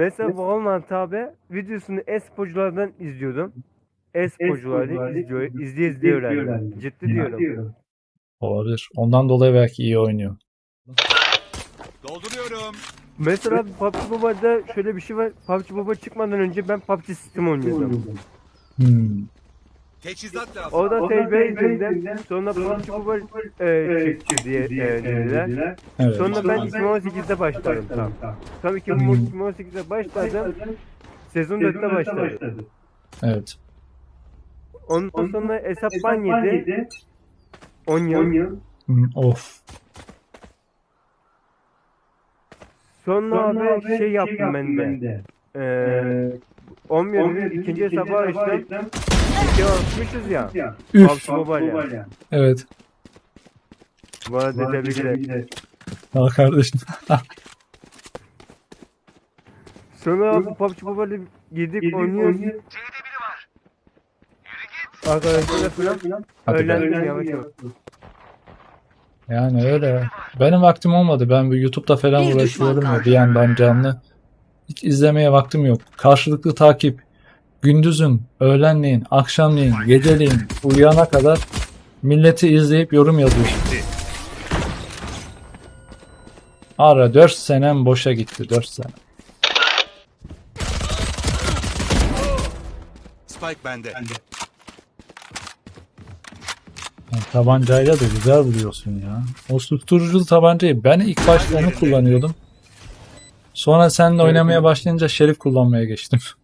Mesela Valorant abi videosunu e-sporculardan izliyordum. E-sporcuları izliyor, izleye izleye öğrendim. Ciddi diyorum. Olabilir. Ondan dolayı belki iyi oynuyor. Dolduruyorum. Mesela PUBG Mobile'da şöyle bir şey var. PUBG Mobile çıkmadan önce ben PUBG Steam oynuyordum. Hmm. Teçhizat lazım. Orada tecrübe edindim. Sonra PUBG Mobile e, çıktı diye e, dediler. Evet. Sonra ben 2018'de başladım tam. Tam 2018'de başladım. Sezon 4'te başladım. Evet. Ondan sonra hesap ban yedi. 10 yıl. Of. Sonra abi şey yaptım ben de. Eee 10 yılın ikinci hesabı açtım. İki atmışız ya. Üf. PUBG Mobile ya. Evet. Bu arada tebrikler. Al kardeşim. Sonra abi PUBG Mobile'e girdik oynuyoruz. Arkadaşlarla falan Hadi be. yavaş yavaş. Yani öyle. Benim vaktim olmadı. Ben bu YouTube'da falan Bir düşman uğraşıyorum ya bir yandan canlı. Hiç izlemeye vaktim yok. Karşılıklı takip. Gündüzün, öğlenleyin, akşamleyin, geceleyin uyuyana kadar milleti izleyip yorum yazıyor. Ara 4 senem boşa gitti 4 sene. Spike bende. Yani tabancayla da güzel vuruyorsun ya. O susturuculu tabancayı ben ilk başta onu kullanıyordum. Sonra seninle oynamaya başlayınca şerif kullanmaya geçtim.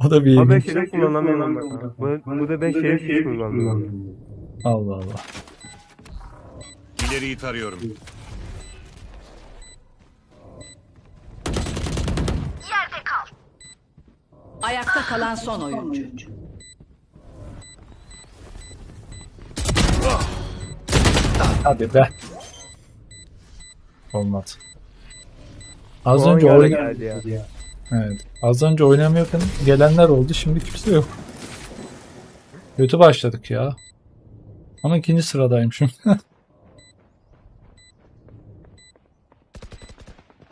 o da bir Abi ben ilginç. şerif kullanamıyorum. bak. Bu, bu da ben şerif hiç kullanmıyorum. Allah Allah. İleriyi tarıyorum. Ayakta kalan son oyuncu. Hadi be. Olmadı. Az Puan önce yarı oyn geldi ya. Evet. Az önce oynamıyorken gelenler oldu. Şimdi kimse yok. Kötü başladık ya. Ama ikinci sıradaymışım.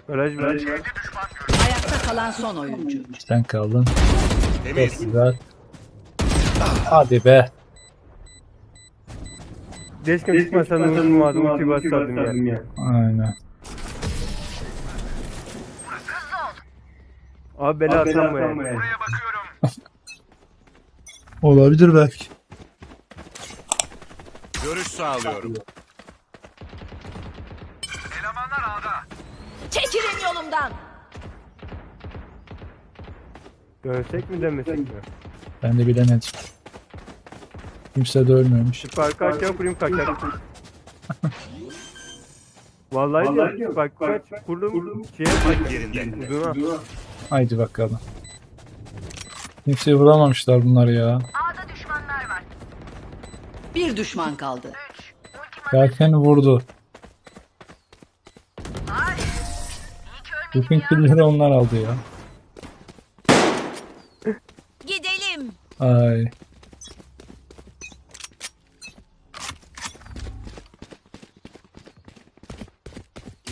Garaj var. Ayakta kalan son oyuncu. Sen kaldın. Çok güzel. Hadi be. Keşke çıkmasan unutmadım. Ulti basardım ya. Aynen. Abi bela atan bu ya. Olabilir belki. Görüş sağlıyorum. Çekilin yolumdan. Dönsek mi demesek mi? Ben de bilemedim. Kimse de ölmemiş. Farkı açacağım kurayım kaçar. Vallahi diyorum bak kaç kurdum şeye Spike yerinde. uzuna. Haydi bakalım. Kimseyi vuramamışlar bunlar ya. Bir düşman kaldı. Berken vurdu. Bütün killleri onlar aldı ya. Gidelim. Ay.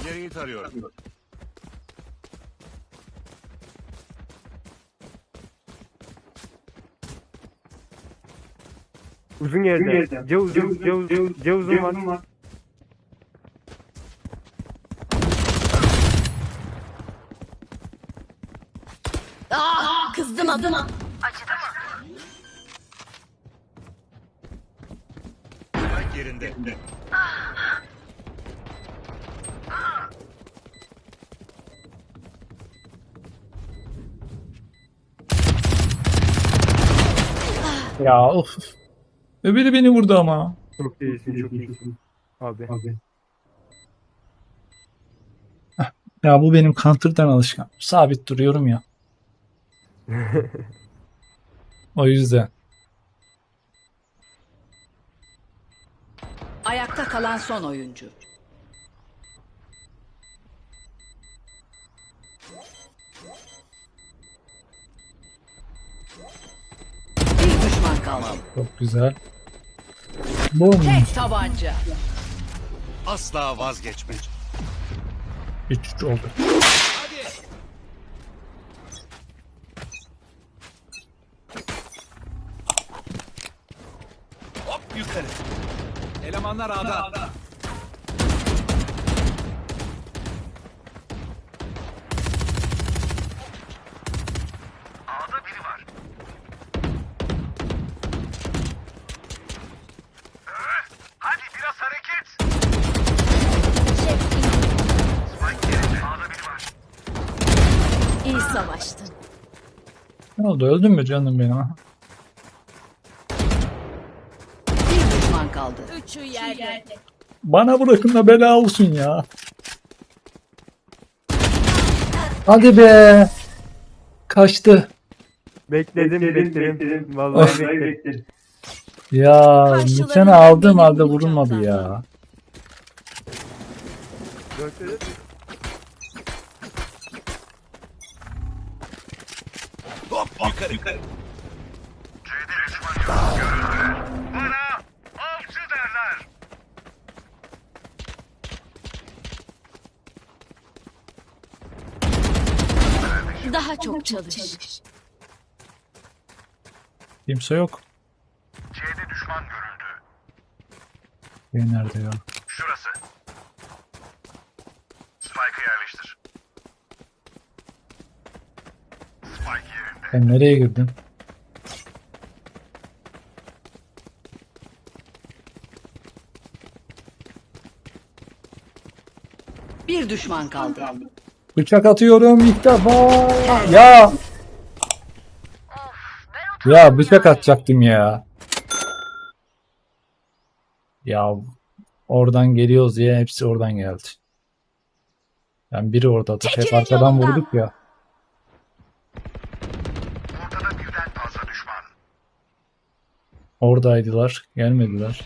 İleriyi tarıyorum. Uzun yerde. Ce uzun, ce uzun, ce uzun var. Ah, kızdım adıma. Spike yerinde. Ya of. Öbürü beni vurdu ama. Çok iyisin, çok iyisin. Abi. Ya bu benim counter'dan alışkan. Sabit duruyorum ya. o yüzden. Ayakta kalan son oyuncu. kaldı. Çok güzel. Bu Tek tabanca. Asla vazgeçme. Üç üç oldu. Hop yukarı. Elemanlar ağda. ağda. Ne oldu öldün mü canım benim? Bir düşman kaldı. Üçü yerde. Bana bırakın da bela olsun ya. Hadi be. Kaçtı. Bekledim bekledim. Vallahi bekledim. Ya Karşılarında nişanı aldığım halde vurulmadı ya. Dörtte dört. Yukarı. yukarı. Daha çok çalış. Kimse yok. C'de düşman görüldü. Şey nerede ya? Şurası. Spike'ı yerleştir. Spike yerinde. Sen nereye girdin? Bir düşman kaldı. Bıçak atıyorum ilk defa. Ya. Ya bıçak atacaktım ya. Ya oradan geliyoruz diye hepsi oradan geldi. Yani biri orada hep arkadan vurduk ya. Oradaydılar. Gelmediler.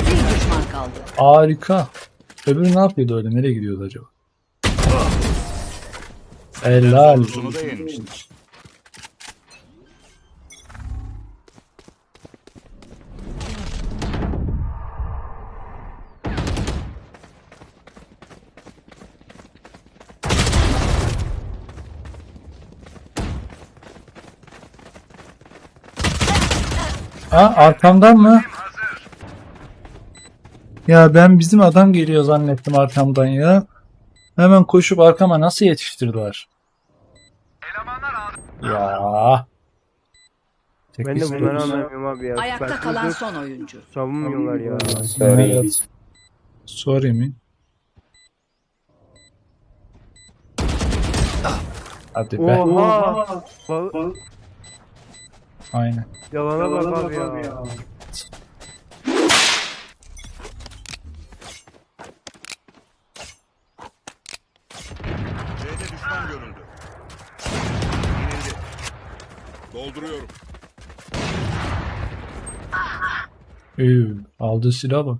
Bir düşman kaldı. Harika. Öbürü ne yapıyordu öyle? Nereye gidiyordu acaba? Helal. Uzunu da yenmiştir. Ha arkamdan mı? Ya ben bizim adam geliyor zannettim arkamdan ya. Hemen koşup arkama nasıl yetiştirdiler? Ya. Tek Ben de bunları anlamıyorum abi ya. Ayakta Süper kalan son oyuncu. Savunmuyorlar ya. Evet. Sorry mi? Hadi be. Oha. Bal- Aynen. Yalana bak abi ya. C'de düşman görüldü. Dolduruyorum. Üü, aldığı silah bak.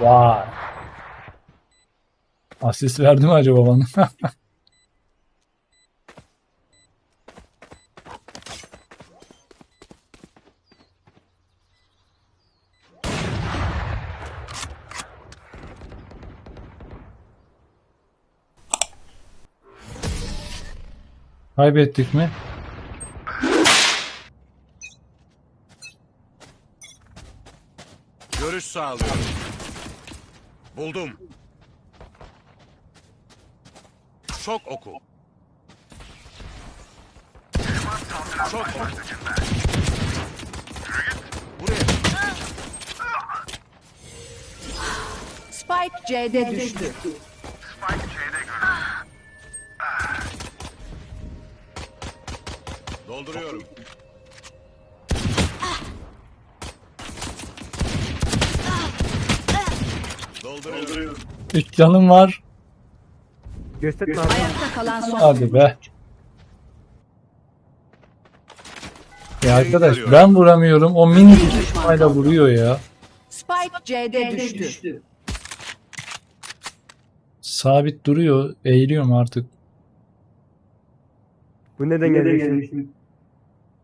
Vay. Asist verdi mi acaba bana? Kaybettik mi? Görüş sağlıyorum. Buldum. Şok oku. Şok oku. Buraya. Spike C'de düştü. Spike C'de görüldü. Dolduruyorum. Dolduruyorum. Üç canım var. Gösterme abi. Ayakta kalan son Hadi be. Ya arkadaş ben vuramıyorum. O mini Bir düşman tutmayla kaldı. vuruyor ya. Spike C'de düştü. Sabit duruyor. Eğiliyorum artık. Bu neden geldi şimdi?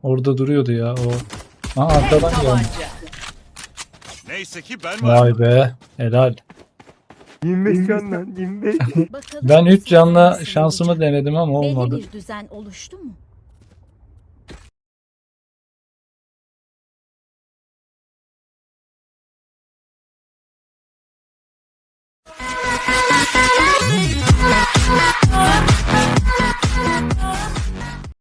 Orada duruyordu ya o. Aa arkadan geldi. Neyse ki ben varım. Vay be. Helal. 25 can lan 25. Bakalım Ben 3 canla şansımı denedim ama olmadı. Belli bir düzen oluştu mu?